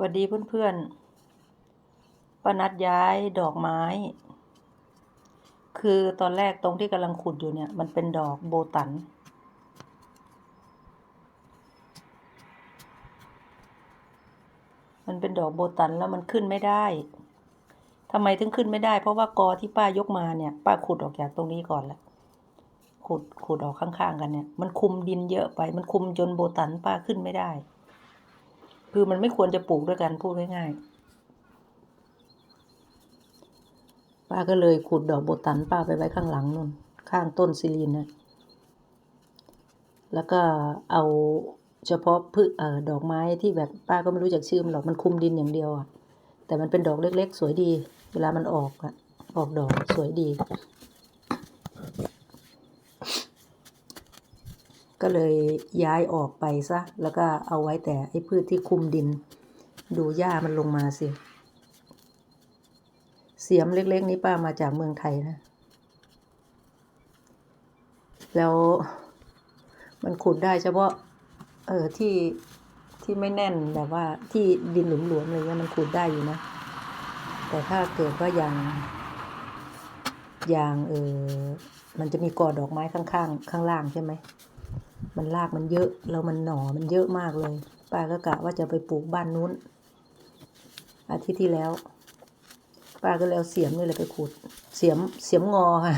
สวัสดีเพื่อนๆป้านัดย้ายดอกไม้ คือตอนแรกตรงที่กำลังขุดอยู่เนี่ย มันเป็นดอกโบตัน มันเป็นดอกโบตันแล้วมันขึ้นไม่ได้ทำไมถึงขึ้นไม่ได้ เพราะว่ากอที่ป้ายกมาเนี่ย ป้าขุดออกจากตรงนี้ก่อนแหละขุดขุดออกข้างๆกันเนี่ย มันคุมดินเยอะไป มันคุมจนโบตันป้าขึ้นไม่ได้ คือมันไม่ควรจะปลูกด้วยกันพูดง่ายๆป้าก็เลยขุดดอกโบตันป้าไปไว้ข้างหลังนู่นข้างต้นซิลินนะแล้วก็เอาเฉพาะพืชเอ่อดอกไม้ที่แบบป้าก็ไม่รู้จักชื่อมันหรอกมันคุมดินอย่างเดียวอะแต่มันเป็นดอกเล็กๆ สวยดี เวลามันออกอะออกดอกสวยดี ก็เลยย้ายออกไปซะ แล้วก็เอาไว้แต่ไอ้พืชที่คุมดิน ดูหญ้ามันลงมาสิ เสียมเล็กๆ นี้ป้ามาจากเมืองไทยนะ แล้วมันขุดได้เฉพาะ เออที่ที่ไม่แน่นแบบว่าที่ดินหลุมๆอะไรเงี้ยมันขุดได้อยู่นะ แต่ถ้าเกิดว่าอย่างอย่างเออมันจะมีกอดอกไม้ข้างๆ ข้างล่างใช่ไหม มันรากมันเยอะแล้วมันหน่อมันเยอะมากเลยป้าก็กะว่าจะไปปลูกบ้านนู้น อาทิตย์ที่แล้วป้าก็เลยเอาเสียมนี่เละไปขุด เสียมเสียมงอค่ะ